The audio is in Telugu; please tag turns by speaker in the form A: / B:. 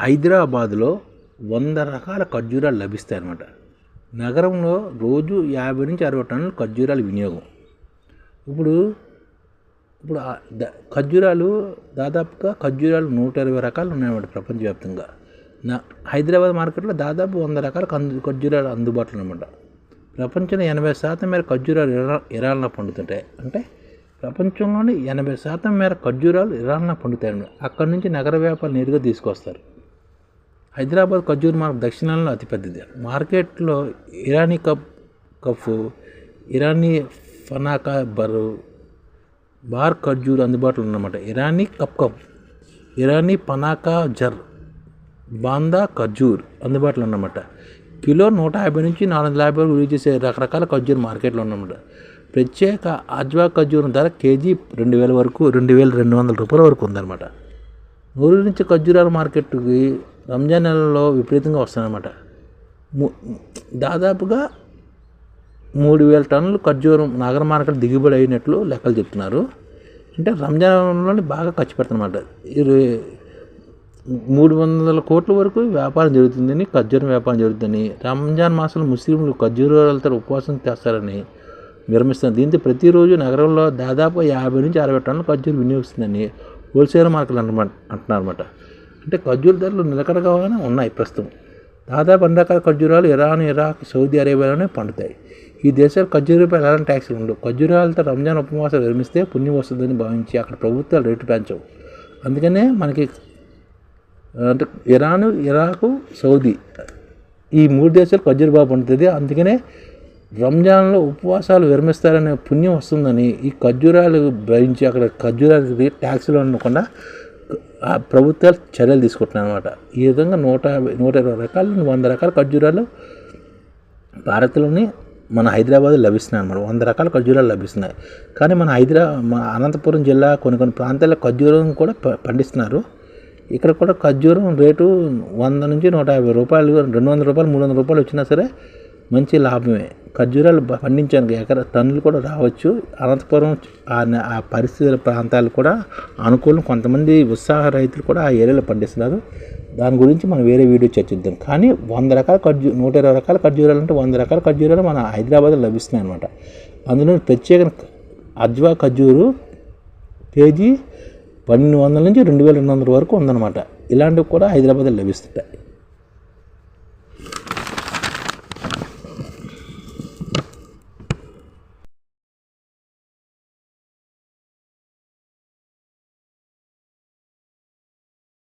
A: హైదరాబాద్లో వంద రకాల ఖర్జూరాలు లభిస్తాయి అన్నమాట నగరంలో రోజు యాభై నుంచి అరవై టన్నుల ఖర్జూరాలు వినియోగం. ఇప్పుడు ఇప్పుడు ఖర్జూరాలు దాదాపుగా ఖర్జూరాలు నూట ఇరవై రకాలు ఉన్నాయన్నమాట ప్రపంచవ్యాప్తంగా. నా హైదరాబాద్ మార్కెట్లో దాదాపు వంద రకాల కందు ఖర్జూరాలు అందుబాటులో అనమాట ప్రపంచంలో ఎనభై శాతం మేర ఖర్జూరాలు ఇరా ఇరాన్లో పండుతుంటాయి. అంటే ప్రపంచంలోని ఎనభై శాతం మేర ఖర్జూరాలు ఇరాన్లో పండుతాయి అక్కడి నుంచి నగర వ్యాపారాలు నేరుగా తీసుకొస్తారు. హైదరాబాద్ ఖర్జూర్ మార్కెట్ దక్షిణంలో అతిపెద్దది మార్కెట్లో ఇరానీ కప్ కఫ్ ఇరానీ ఫనాకా బరు బార్ ఖర్జూర్ అందుబాటులో ఉన్నమాట ఇరానీ కప్ కప్ ఇరానీ పనాకా జర్ బాందా ఖర్జూర్ అందుబాటులో ఉన్నమాట కిలో నూట యాభై నుంచి నాలుగు వందల యాభై వరకు విలువ చేసే రకరకాల ఖర్జూర్ మార్కెట్లో ఉన్నమాట ప్రత్యేక అజ్వా ఖర్జూర్ ధర కేజీ రెండు వేల వరకు రెండు వేల రెండు వందల రూపాయల వరకు ఉందన్నమాట. నూరు నుంచి ఖర్జూరాల మార్కెట్కి రంజాన్ నెలలో విపరీతంగా వస్తాయన్నమాట. దాదాపుగా మూడు వేల టన్నులు ఖర్జూరం నగర మార్కెట్ దిగుబడి అయినట్లు లెక్కలు చెప్తున్నారు. అంటే రంజాన్లోనే బాగా ఖర్చు పెడుతున్నమాట. ఇరవై మూడు వందల కోట్ల వరకు వ్యాపారం జరుగుతుందని ఖర్జూరం వ్యాపారం జరుగుతుందని రంజాన్ మాసంలో ముస్లింలు ఖర్జూరాలతో ఉపవాసం చేస్తారని విరమిస్తున్నారు. దీంతో ప్రతిరోజు నగరంలో దాదాపు యాభై నుంచి అరవై టన్నుల ఖర్జూరు వినియోగిస్తుందని హోల్సేల్ మార్కెట్లు అంటున్నారు అంటున్నారన్నమాట. అంటే ఖర్జూర ధరలు నిలకడగానే ఉన్నాయి ప్రస్తుతం. దాదాపు అన్ని రకాల ఖర్జూరాలు ఇరాన్ ఇరాక్ సౌదీ అరేబియాలోనే పండుతాయి. ఈ దేశాలు ఖర్జూరపై ఎలాంటి ట్యాక్సులు ఉండవు. ఖర్జూరాలతో రంజాన్ ఉపవాసం విరమిస్తే పుణ్యం వస్తుందని భావించి అక్కడ ప్రభుత్వాలు రేటు పెంచవు. అందుకనే మనకి అంటే ఇరాను ఇరాకు సౌదీ ఈ మూడు దేశాలు ఖర్జూర బాగా పండుతుంది అందుకనే రంజాన్లో ఉపవాసాలు విరమిస్తారనే పుణ్యం వస్తుందని ఈ ఖర్జూరాలు భరించి అక్కడ ఖర్జూరాలకి ట్యాక్సులు అనుకుండా ప్రభుత్వాలు చర్యలు తీసుకుంటున్నాయి అనమాట ఈ విధంగా నూట యాభై నూట ఇరవై రకాలు వంద రకాల ఖర్జూరాలు భారత్లోని మన హైదరాబాద్ లభిస్తున్నాయి అనమాట వంద రకాల ఖర్జూరాలు లభిస్తున్నాయి. కానీ మన హైదరా మన అనంతపురం జిల్లా కొన్ని కొన్ని ప్రాంతాల్లో ఖర్జూరం కూడా ప- పండిస్తున్నారు. ఇక్కడ కూడా ఖర్జూరం రేటు వంద నుంచి నూట యాభై రూపాయలు రెండు వందల రూపాయలు మూడు వందల రూపాయలు వచ్చినా సరే మంచి లాభమే. ఖర్జూరాలు పండించాను పండించానికి ఎకర టన్నులు కూడా రావచ్చు. అనంతపురం ఆ ఆ పరిస్థితుల ప్రాంతాలు కూడా అనుకూలం. కొంతమంది ఉత్సాహ రైతులు కూడా ఆ ఏరియాలో పండిస్తున్నారు. దాని గురించి మనం వేరే వీడియో చర్చిద్దాం. కానీ వంద రకాల ఖర్జూ నూట ఇరవై రకాల ఖర్జూరాలు అంటే వంద రకాల ఖర్జూరాలు మన హైదరాబాద్లో లభిస్తున్నాయి అనమాట అందులో ప్రత్యేక అజ్వా ఖర్జూరు కేజీ పన్నెండు వందల నుంచి రెండు వేల రెండు వందల వరకు ఉందన్నమాట. ఇలాంటివి కూడా హైదరాబాద్లో లభిస్తుంటాయి.